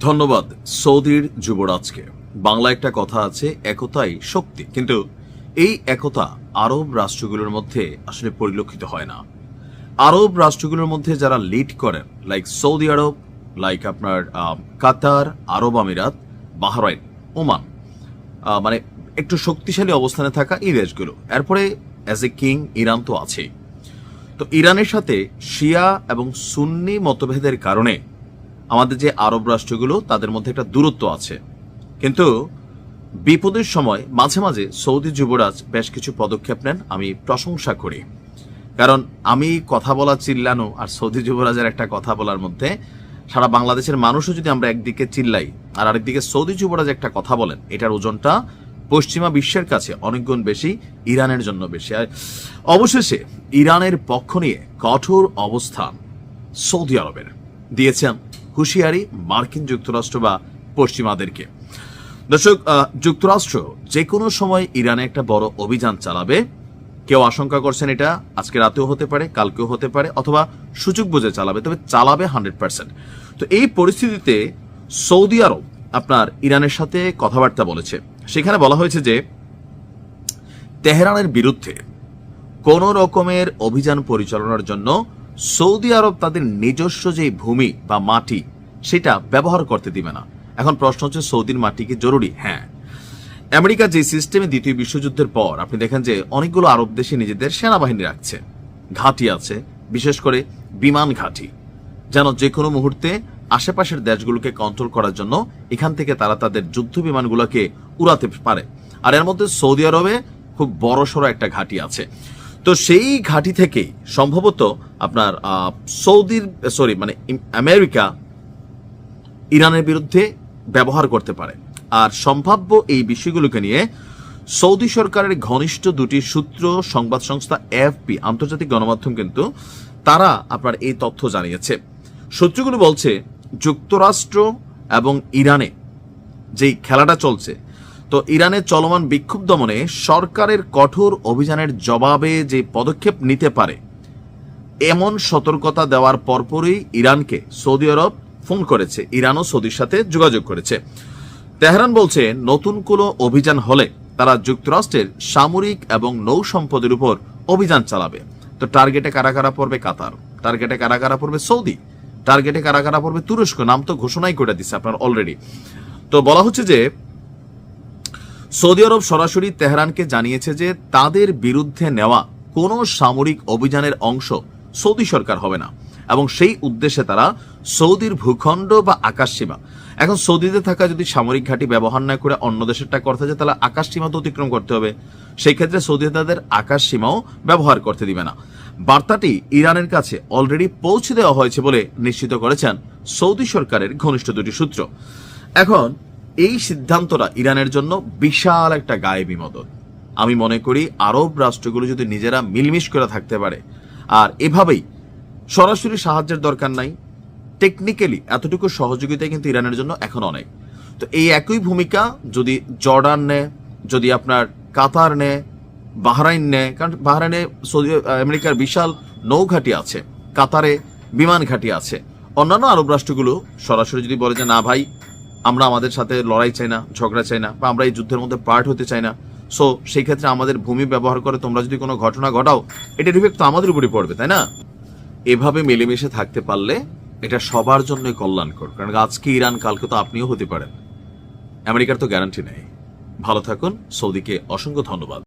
ধন্যবাদ সৌদির যুবরাজকে। বাংলা একটা কথা আছে, একতাই শক্তি। কিন্তু এই একতা আরব রাষ্ট্রগুলোর মধ্যে আসলে পরিলক্ষিত হয় না। আরব রাষ্ট্রগুলোর মধ্যে যারা লিড করেন লাইক সৌদি আরব লাইক আপনার কাতার, আরব আমিরাত, বাহরাইন, ওমান মানে একটু শক্তিশালী অবস্থানে থাকা এই দেশগুলো। এরপরে অ্যাজ এ কিং ইরান তো আছেই। তো ইরানের সাথে শিয়া এবং সুন্নি মতভেদের কারণে আমাদের যে আরব রাষ্ট্রগুলো, তাদের মধ্যে একটা দূরত্ব আছে। কিন্তু বিপদের সময় মাঝে মাঝে সৌদি যুবরাজ বেশ কিছু পদক্ষেপ নেন, আমি প্রশংসা করি। কারণ আমি কথা বলা চিল্লানো আর সৌদি যুবরাজের একটা কথা বলার মধ্যে সারা বাংলাদেশের মানুষও যদি আমরা একদিকে চিল্লাই আর আরেকদিকে সৌদি যুবরাজ একটা কথা বলেন, এটার ওজনটা পশ্চিমা বিশ্বের কাছে অনেকগুণ বেশি, ইরানের জন্য বেশি। আর অবশেষে ইরানের পক্ষ নিয়ে কঠোর অবস্থান সৌদি আরবের। দিয়েছেন হুঁশিয়ারি মার্কিন যুক্তরাষ্ট্র বা পশ্চিমাদেরকে। দর্শক যুক্তরাষ্ট্র যে কোনো সময় ইরানে একটা বড় অভিযান চালাবে। কেউ আশঙ্কা করছেন এটা, আজকে রাতেও হতে পারে, কালকেও হতে পারে, অথবা সুযোগ বুঝে চালাবে, তবে চালাবে হান্ড্রেড পার্সেন্ট। তো এই পরিস্থিতিতে সৌদি আরব আপনার ইরানের সাথে কথাবার্তা বলেছে। সেখানে বলা হয়েছে যে, তেহরানের বিরুদ্ধে কোন রকমের অভিযান পরিচালনার জন্য সৌদি আরব তাদের নিজস্ব যে ভূমি বা মাটি সেটা ব্যবহার করতে দিবে না। এখন প্রশ্ন হচ্ছে সৌদির মাটি কি জরুরি? হ্যাঁ। আমেরিকা যে সিস্টেমে দ্বিতীয় বিশ্বযুদ্ধের পর আপনি দেখেন যে অনেকগুলো আরব দেশে নিজেদের সেনাবাহিনী রাখছে। ঘাঁটি আছে, বিশেষ করে বিমান ঘাঁটি। যেন যে কোনো মুহূর্তে আশেপাশের দেশগুলোকে কন্ট্রোল করার জন্য এখান থেকে তারা তাদের যুদ্ধ বিমানগুলোকে উড়াতে পারে। আর এর মধ্যে সৌদি আরবে খুব বড় সড়ো একটা ঘাঁটি আছে। তো সেই ঘাঁটি থেকেই সম্ভবত আপনার সৌদির সরি মানে আমেরিকা ইরানের বিরুদ্ধে ব্যবহার করতে পারে। আর সম্ভাব্য এই বিষয়গুলোকে নিয়ে সৌদি সরকারের ঘনিষ্ঠ দুটি সূত্র, সংবাদ সংস্থা এফপি, আন্তর্জাতিক গণমাধ্যম কিন্তু তারা আপনার এই তথ্য জানিয়েছে। সূত্রগুলো বলছে, যুক্তরাষ্ট্র এবং ইরানে যেই খেলাটা চলছে, তো ইরানের চলমান বিক্ষোভ দমনে সরকারের কঠোর অভিযানের জবাবে যে পদক্ষেপ নিতে পারে, এমন সতর্কতা দেওয়ার পরপরই ইরানকে সৌদি আরব ফোন করেছে ইরানও সৌদির সাথে যোগাযোগ করেছে। তেহরান বলছে, নতুন কোনো অভিযান হলে তারা যুক্তরাষ্ট্রের সামরিক এবং নৌ সম্পদের উপর অভিযান চালাবে। তো টার্গেটে কারা কারা পড়বে? কাতার। টার্গেটে কারা কারা পড়বে? সৌদি। টার্গেটে কারা কারা পড়বে? তুরস্ক। নাম তো ঘোষণাই করে দিচ্ছে আপনার অলরেডি তো বলা হচ্ছে যে, সৌদি আরব সরাসরি তেহরানকে জানিয়েছে যে, তাদের বিরুদ্ধে নেওয়া কোনো সামরিক অভিযানের অংশ সৌদি সরকার হবে না। এবং সেই উদ্দেশ্যে তারা সৌদির ভূখণ্ড বা আকাশসীমা এখন সৌদিতে থাকা যদি সামরিক ঘাঁটি ব্যবহার না করে অন্য দেশের দেশেরটা করতে যায় তাহলে আকাশসীমা তো অতিক্রম করতে হবে, সেই ক্ষেত্রে সৌদি তাদের আকাশসীমাও ব্যবহার করতে দিবে না। বার্তাটি ইরানের কাছে অলরেডি পৌঁছে দেওয়া হয়েছে বলে নিশ্চিত করেছেন সৌদি সরকারের ঘনিষ্ঠ দুটি সূত্র। এখন এই সিদ্ধান্তটা ইরানের জন্য বিশাল একটা গায়ে মদত। আমি মনে করি আরব রাষ্ট্রগুলো যদি নিজেরা মিলমিশ করে থাকতে পারে, আর এভাবেই সরাসরি সাহায্যের দরকার নাই। টেকনিক্যালি এতটুকু সহযোগিতা কিন্তু ইরানের জন্য এখন অনেক তো এই একই ভূমিকা যদি জর্ডান নেয় যদি আপনার কাতার নেয় বাহরাইন নেয় কারণ বাহরাইনে সৌদি, আমেরিকার বিশাল নৌঘাটি আছে, কাতারে বিমান ঘাঁটি আছে। অন্যান্য আরব রাষ্ট্রগুলো সরাসরি যদি বলে যে, না ভাই, আমরা আমাদের সাথে লড়াই চাই না, ঝগড়া চাই না, বা আমরা এই যুদ্ধের মধ্যে পার্ট হতে চাই না সো সেই ক্ষেত্রে আমাদের ভূমি ব্যবহার করে তোমরা যদি কোনো ঘটনা ঘটাও এটার ইফেক্ট তো আমাদের উপরে পড়বে, তাই না? এভাবে মিলেমিশে থাকতে পারলে এটা সবার জন্যই কল্যাণকর। কারণ আজকে ইরান, কালকে তো আপনিও হতে পারেন। আমেরিকার তো গ্যারান্টি নেই। ভালো থাকুন। সৌদিকে অসংখ্য ধন্যবাদ।